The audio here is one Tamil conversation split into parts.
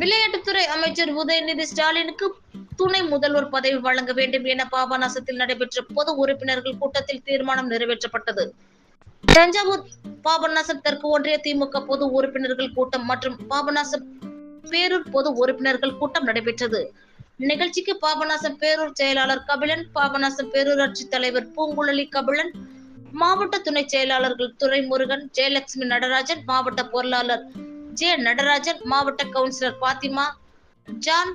விளையாட்டுத்துறை அமைச்சர் உதயநிதி ஸ்டாலினுக்கு துணை முதல்வர் பதவி வழங்க வேண்டும் என பாபநாசத்தில் நடைபெற்ற பொது உறுப்பினர்கள் கூட்டத்தில் தீர்மானம் நிறைவேற்றப்பட்டது. தஞ்சாவூர் பாபநாசம் தெற்கு ஒன்றிய திமுக பொது உறுப்பினர்கள் கூட்டம் மற்றும் பாபநாசம் பேரூர் பொது உறுப்பினர்கள் கூட்டம் நடைபெற்றது. நிகழ்ச்சிக்கு பாபநாசம் பேரூர் செயலாளர் கபிலன் பாபநாசம் பேரூராட்சி தலைவர் பூங்குழலி கபிலன் மாவட்ட துணை செயலாளர்கள் துரைமுருகன் ஜெயலட்சுமி நடராஜன் மாவட்ட பொருளாளர் ஜே நடராஜன் மாவட்ட councillor Fathima John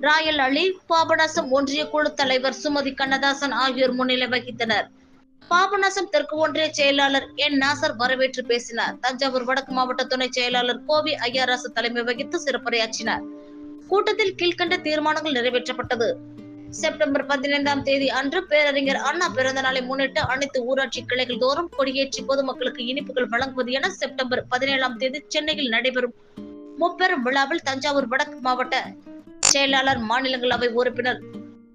Royal Ali Papanasam ஒன்றிய குழு தலைவர் சுமதி கண்ணதாசன் ஆகியோர் முன்னிலை வகித்தனர். பாபநாசம் தெற்கு ஒன்றிய செயலாளர் என் நாசர் வரவேற்று பேசினார். தஞ்சாவூர் வடக்கு மாவட்ட துணை செயலாளர் கோவி ஐயாராசு தலைமை வகித்து சிறப்புரையாற்றினார். கூட்டத்தில் கீழ்கண்ட தீர்மானங்கள் நிறைவேற்றப்பட்டது. செப்டம்பர் பதினைந்தாம் தேதி அன்று பேரறிஞர் அண்ணா பிறந்த நாளை முன்னிட்டு அனைத்து ஊராட்சி கிளைகள் தோறும் கொடியேற்றி பொதுமக்களுக்கு இனிப்புகள் வழங்குவது என செப்டம்பர் பதினேழாம் தேதி சென்னையில் நடைபெறும் முப்பெரும் விழாவில் தஞ்சாவூர் வடக்கு மாவட்ட செயலாளர் மாநிலங்களவை உறுப்பினர்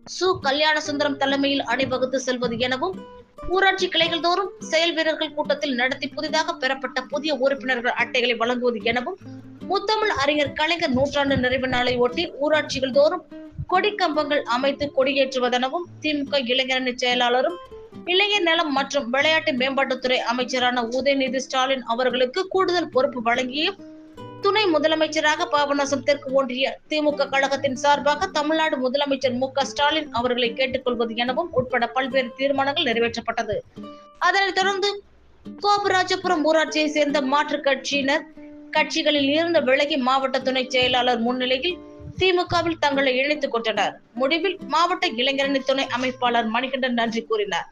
சு. கல்யாண சுந்தரம் தலைமையில் அணிவகுத்து செல்வது எனவும் ஊராட்சி கிளைகள் தோறும் செயல் வீரர்கள் கூட்டத்தில் நடத்தி புதிதாக பெறப்பட்ட புதிய உறுப்பினர்கள் அட்டைகளை வழங்குவது எனவும் முத்தமிழ் அறிஞர் கலைஞர் நூற்றாண்டு நிறைவு நாளை ஒட்டி ஊராட்சிகள் தோறும் கொடி கம்பங்கள் அமைத்து கொடியேற்றுவதெனவும் திமுக இளைஞரணி செயலாளரும் இளைஞர் நலம் மற்றும் விளையாட்டு மேம்பாட்டுத்துறை அமைச்சரான உதயநிதி ஸ்டாலின் அவர்களுக்கு கூடுதல் பொறுப்பு வழங்கியும் துணை முதலமைச்சராக பாபநாசம் தெற்கு ஒன்றிய திமுக கழகத்தின் சார்பாக தமிழ்நாடு முதலமைச்சர் மு க ஸ்டாலின் அவர்களை கேட்டுக்கொள்வது எனவும் உட்பட பல்வேறு தீர்மானங்கள் நிறைவேற்றப்பட்டது. அதனைத் தொடர்ந்து கோபராஜபுரம் ஊராட்சியை சேர்ந்த மாற்றுக் கட்சியினர் கட்சிகளில் இருந்து விலகி மாவட்ட துணை செயலாளர் முன்னிலையில் திமுகவில் தங்களை இணைத்துக் கொண்டனர். முடிவில் மாவட்ட இளைஞரணி துணை அமைப்பாளர் மணிகண்டன் நன்றி கூறினார்.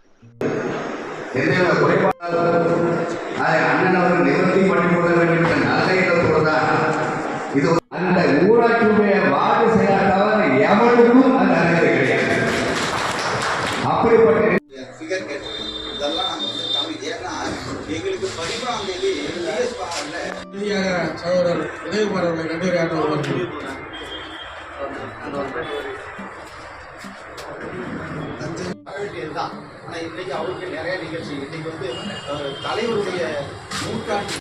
அந்த ஊராட்சியுடைய எவருக்கும் அந்த அனுமதி கிடையாது அப்படிப்பட்ட எங்களுக்கு பதிமூணாம் தேதி சகோதரர் உதயகுமார் அவர்களை வருகிறேன் தான் ஆனால் இன்னைக்கு அவருக்கு நிறைய நிகழ்ச்சி இன்னைக்கு வந்து தலைவருடைய நூற்றாண்டு